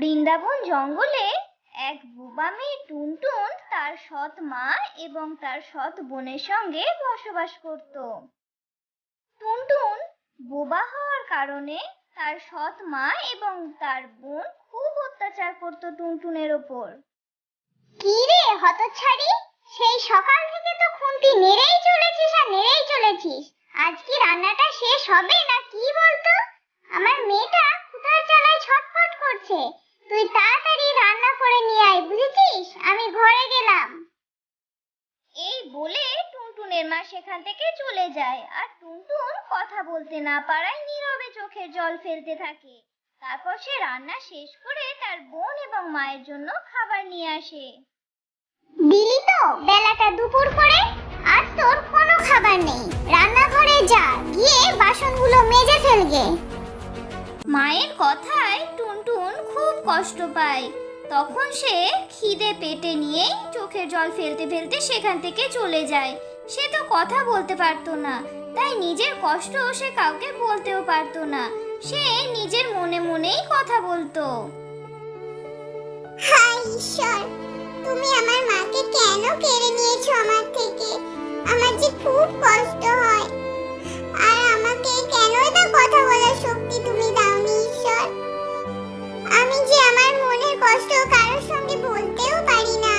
বৃন্দাবন জঙ্গলে এক বোবা মেয়ে টুনটুন তার সৎ মা এবং তার সৎ বোনের সঙ্গে বসবাস করত। টুনটুন বোবা হওয়ার কারণে তার সৎ মা এবং তার বোন খুব অত্যাচার করত টুনটুনের ওপর। কি রে হতচ্ছাড়ি সেই সকাল থেকে তো খুন্তি নেড়েই চলেছিস আর নেড়েই চলেছিস আজ কি রান্নাটা শেষ হবে না কি বলতো আমার মেয়েটা ক্ষুধার জ্বালায় ছটফট করছে তুই তাড়াতাড়ি রান্না করে নিয়ে আয় বুঝেছিস আমি ঘরে গেলাম এই বলে টুনটুনের মা সেখান থেকে চলে যায় আর টুনটুন কথা বলতে না পারায় নীরবে চোখের জল ফেলতে থাকে। তারপর সে রান্না শেষ করে তার বোন এবং মায়ের জন্য খাবার নিয়ে আসে। দিলি তো বেলাটা দুপুর করে আর তোর কোনো খাবার নেই। রান্নাঘরে যা গিয়ে বাসনগুলো মেজে ফেলগে। মায়ের কথায় টুনটুন খুব কষ্ট পায়। তখন সে খিদে পেটে নিয়েই চোখের জল ফেলতে ফেলতে সেখান থেকে চলে যায়। সে তো কথা বলতে পারতো না। তাই নিজের কষ্ট সে কাউকে বলতেও পারতো না। সে নিজের মনে মনেই কথা বলতো। ঈশ্বর, তুমি আমার মাকে কেন কেড়ে নিয়েছো আমার থেকে? আমার যে খুব কষ্ট হয়। আর আমাকে কেনই বা কথা বলার শক্তি তুমি দাওনি ঈশ্বর? আমি যে আমার মনের কষ্ট কারোর সঙ্গে বলতেও পারি না।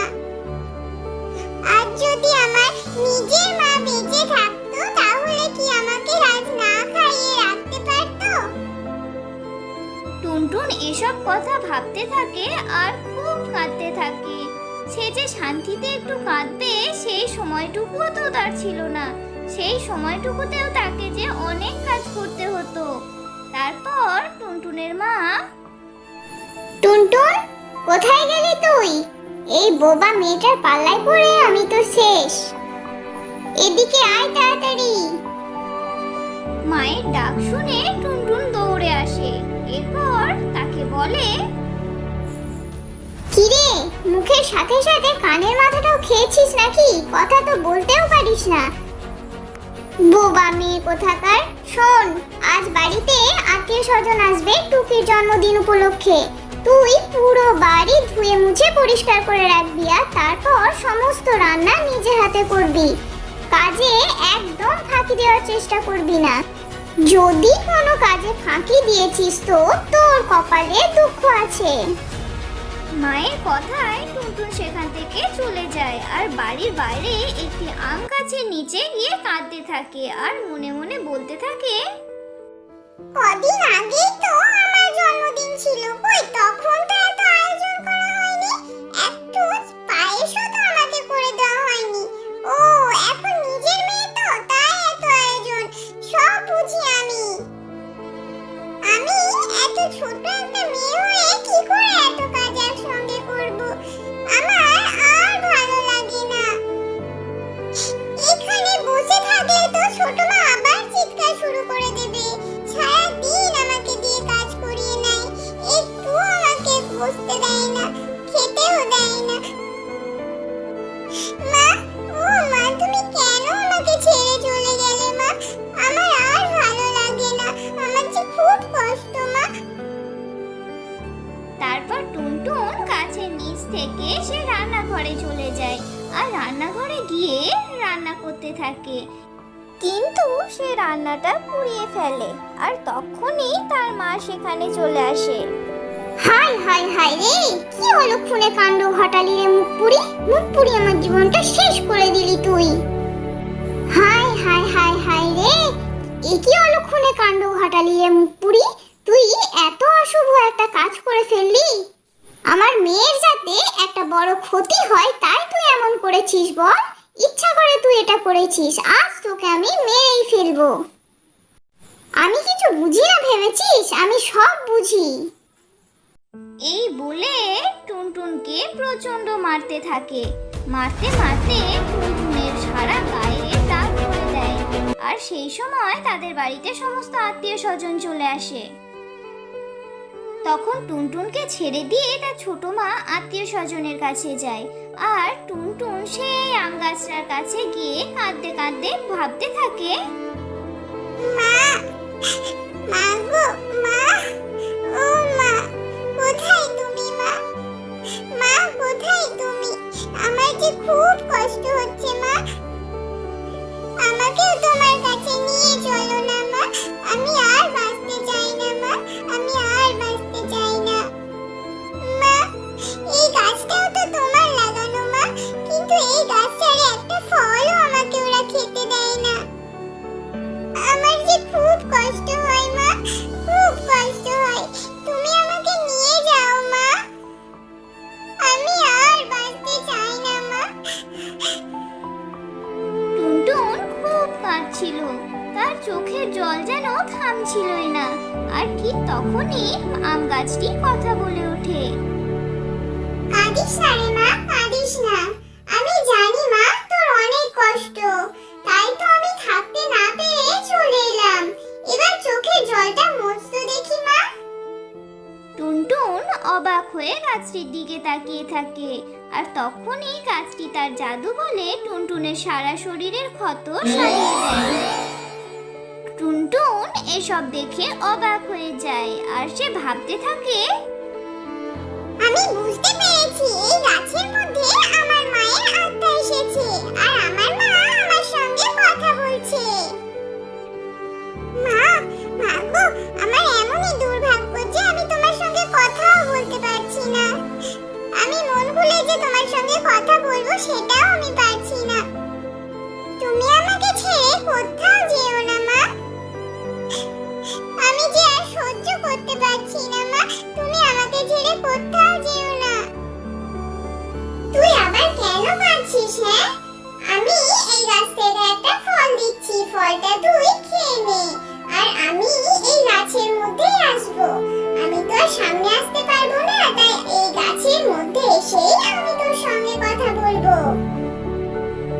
আর যদি আমার নিজের মা বেঁচে থাকতো এসব কথা ভাবতে থাকে আর খুব কাঁদতে থাকে। সে যে শান্তিতে একটু কাঁদবে সেই সময়টুকুও তো তার ছিল না। সেই সময়টুকুতেও তাকে যে অনেক কাজ করতে হতো। তারপর টুনটুনের মা টুনটুন কোথায় গেলি তুই? এই বোবা মেয়েটার পাল্লায় পড়ে আমি তো শেষ। এদিকে আয় তাড়াতাড়ি। মায়ের ডাক শুনে টুনটুন বলে, কিরে, মুখের সাথে সাথে কানের মাথাটাও খেয়েছিস নাকি? কথা তো বলতেও পারিস না। বোবা মেয়ে কোথাকার? শোন, আজ বাড়িতে আত্মীয় স্বজন আসবে টুকির জন্মদিন উপলক্ষে। তুই পুরো বাড়ি ধুয়ে মুছে পরিষ্কার করে রাখবি আর তারপর সমস্ত রান্না নিজে হাতে করবি। কাজে একদম ফাঁকি দেওয়ার চেষ্টা করবি না। যদি কোনো কাজে ফাঁকি দিয়েছিস তো, তোর কপালে দুঃখ আছে। মায়ের কথায় টুনটুন সেখান থেকে চলে যায় আর বাড়ির বাইরে একটি আম গাছের নিচে গিয়ে কাঁদতে থাকে আর মনে মনে বলতে থাকে, কদিন আগেই তো রান্নাটা পুড়িয়ে ফেলে আর তখনই তার মা সেখানে চলে আসে। হাই হাই হাই, রে, কি হলো অলক্ষণে কাণ্ড ঘটালি রে মুখ পুরি মুখ পুরি আমার জীবনটা শেষ করে দিলি তুই। হাই হাই হাই হাই, রে, এ কি অলক্ষণে কাণ্ড ঘটালি রে মুখ পুরি তুই এত অশুভ একটা কাজ করে ফেললি। আমার মেয়ের যাতে একটা বড় ক্ষতি হয়, তাই তুই এমন করেছিস বল? ইচ্ছা করে তুই এটা করেছিস, আজ তোকে আমি মেরেই ফেলব। আমি কিছু বুঝি না ভেবেছিস? আমি সব বুঝি। এই বলে টুনটুনকে প্রচণ্ড মারতে থাকে। মারতে মারতে টুনটুনের সারা গায়ে দাগ করে দেয় আর সেই সময় তাদের বাড়িতে সমস্ত আত্মীয় স্বজন চলে আসে। তখন টুনটুনকে ছেড়ে দিয়ে তার ছোট মা আত্মীয় স্বজনের কাছে যায়। আর টুনটুন সেই আম গাছটার কাছে গিয়ে কাঁদতে কাঁদতে ভাবতে থাকে। মা মা যাচ্ছিল তার চোখের জল যেন থামছিলই না। আর ঠিক তখনই আম গাছটি কথা বলে ওঠে। কাঁদিস না রে মা, কাঁদিস না। অবাক হয়ে গাছটির দিকে তাকিয়ে থাকে। আর তখনই গাছটি তার জাদু বলে টুনটুনের সারা শরীরের ক্ষত সারিয়ে দেয়। টুনটুন এসব দেখে অবাক হয়ে যায় আর সে ভাবতে থাকে, আমি বুঝতে পেরেছি, এই মধ্যেই আসব। আমি তো সামনে আসতে পারব না তাই এই গাছের মধ্যে এসেই আমি তোর সঙ্গে কথা বলব।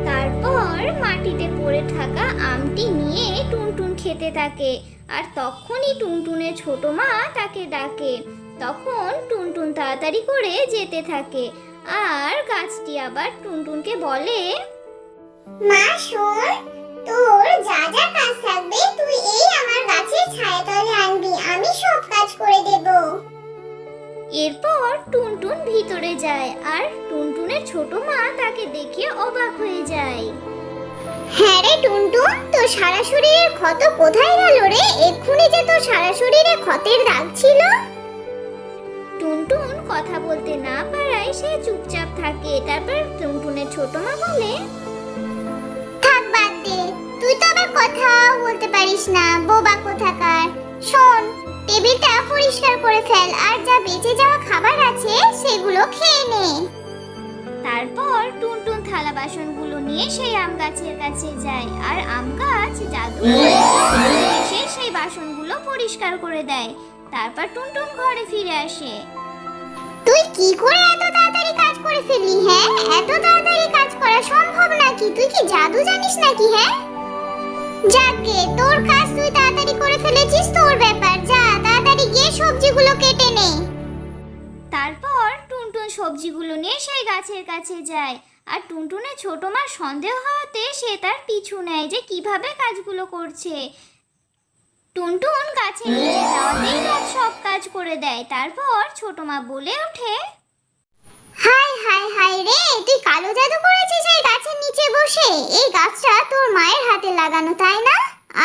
তারপর মাটিতে পড়ে থাকা আমটি নিয়ে টুনটুন খেতে থাকে আর তখনই টুনটুনের ছোট মা তাকে ডাকে। তখন টুনটুন তাড়াতাড়ি করে যেতে থাকে আর গাছটি আবার টুনটুনকে বলে মা শোন তোর যা যা কাজ থাকবে তুই এই ছায়াতলে আনবি আমি সব কাজ করে দেব। এরপর টুনটুন ভিতরে যায় আর টুনটুনের ছোট মা তাকে দেখে অবাক হয়ে যায়। হ্যাঁ রে টুনটুন তোর সারা শরীরের ক্ষত কোথায় গেল রে? এক্ষুনি যে তোর সারা শরীরে ক্ষতের দাগ ছিল। টুনটুন কথা বলতে না পারায় সে চুপচাপ থাকে। তারপর টুনটুনের ছোট মা বলে কথাও বলতে পারিস না বোবা কোথাকার। শোন টেবিলটা পরিষ্কার করে ফেল আর যা বেঁচে যাওয়া খাবার আছে সেগুলো খেয়ে নে। তারপর টুনটুন থালা বাসনগুলো নিয়ে সেই আম গাছের কাছে যায় আর আম গাছ জাদু এসে সেই বাসনগুলো পরিষ্কার করে দেয়। তারপর টুনটুন ঘরে ফিরে আসে। তুই কি করে এত তাড়াতাড়ি কাজ করে ফেললি হ্যাঁ? এত তাড়াতাড়ি কাজ করা সম্ভব নাকি? তুই কি জাদু জানিস নাকি হ্যাঁ? যাকে তোর কাজ তুই তাড়াতাড়ি করে ফেলেছিস তোর ব্যাপার। যা, তাড়াতাড়ি গিয়ে সবজিগুলো কেটে নে। তারপর টুনটুন সবজিগুলো নিয়ে সেই গাছের কাছে যায়। আর টুনটুনের ছোট মার সন্দেহ হওয়াতে সে তার পিছু নেয় যে কীভাবে কাজগুলো করছে। টুনটুন গাছে নিচে যাওয়াতেই সব কাজ করে দেয়। তারপর ছোট মা বলে ওঠে হাই হাই হাই রে, তুই কালো জাদু করেছিস এই গাছের নিচে বসে। এই গাছটা তোর মায়ের হাতে লাগানো, তাই না?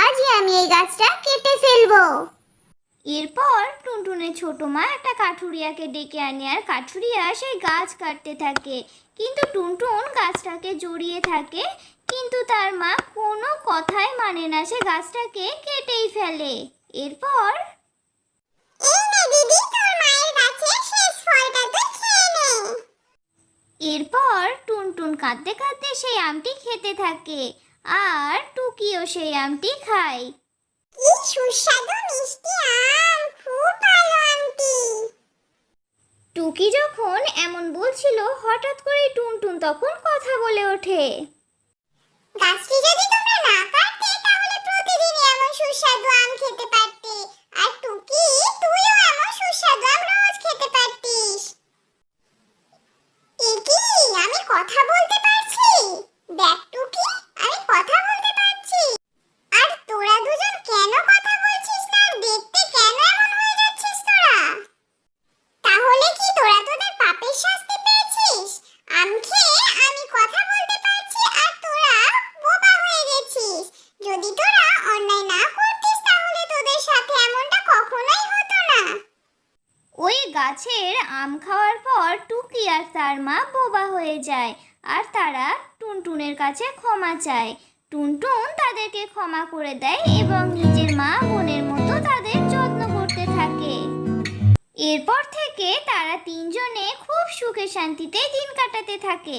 আজই আমি এই গাছটা কেটে ফেলব। এরপর টুনটুনের ছোট মা একটা কাঠুরিয়াকে ডেকে আনে, আর কাঠুরিয়া সেই গাছ কাটতে থাকে। কিন্তু টুনটুন গাছটাকে জড়িয়ে থাকে, কিন্তু তার মা কোনো কথাই মানে না, সে গাছটাকে কেটেই ফেলে। এরপর এই নে দিদি তোর মায়ের গাছে শেষ ফলটা তুই খেয়ে নে এরপর টুনটুন কাঁদতে কাঁদতে সেই আমটি খেতে থাকে আর টুকিও সেই আমটি খায়। কি সুস্বাদু মিষ্টি আম খুব ভালো আমটি। টুকি যখন এমন বলছিল হঠাৎ করে টুনটুন তখন কথা বলে ওঠে। গাছটি যদি তোমরা না কাটতে তাহলে প্রতিদিনই এমন সুস্বাদু আম খেতে পারতে আর টুকি তুইও এমন সুস্বাদু আম রোজ খেতে পারতিস একি আমি কথা বলতে পারছি? দেখ টুকি আমি কথা বলতে পারছি আর তোরা দুজন কেন কথা বলছিস না আর দেখতে কেন এমন হয়ে যাচ্ছিস তোরা তাহলে কি তোরা তোদের পাপের শাস্তি পেয়েছিস আম খেয়ে আমি কথা বলতে পারছি আর তোরা বোবা হয়ে গেছিস যদি তোরা অন্যায় না করতিস তাহলে তোদের সাথে এমনটা কখনোই হতো না ওই গাছের আম খাওয়ার পর টুকি আর তার মা বোবা হয়ে যায় আর তারা টুনটুনের কাছে ক্ষমা চায়। টুনটুন তাদেরকে ক্ষমা করে দেয় এবং নিজের মা বোনের মতো তাদের যত্ন করতে থাকে। এরপর থেকে তারা তিনজনে খুব সুখে শান্তিতে দিন কাটাতে থাকে।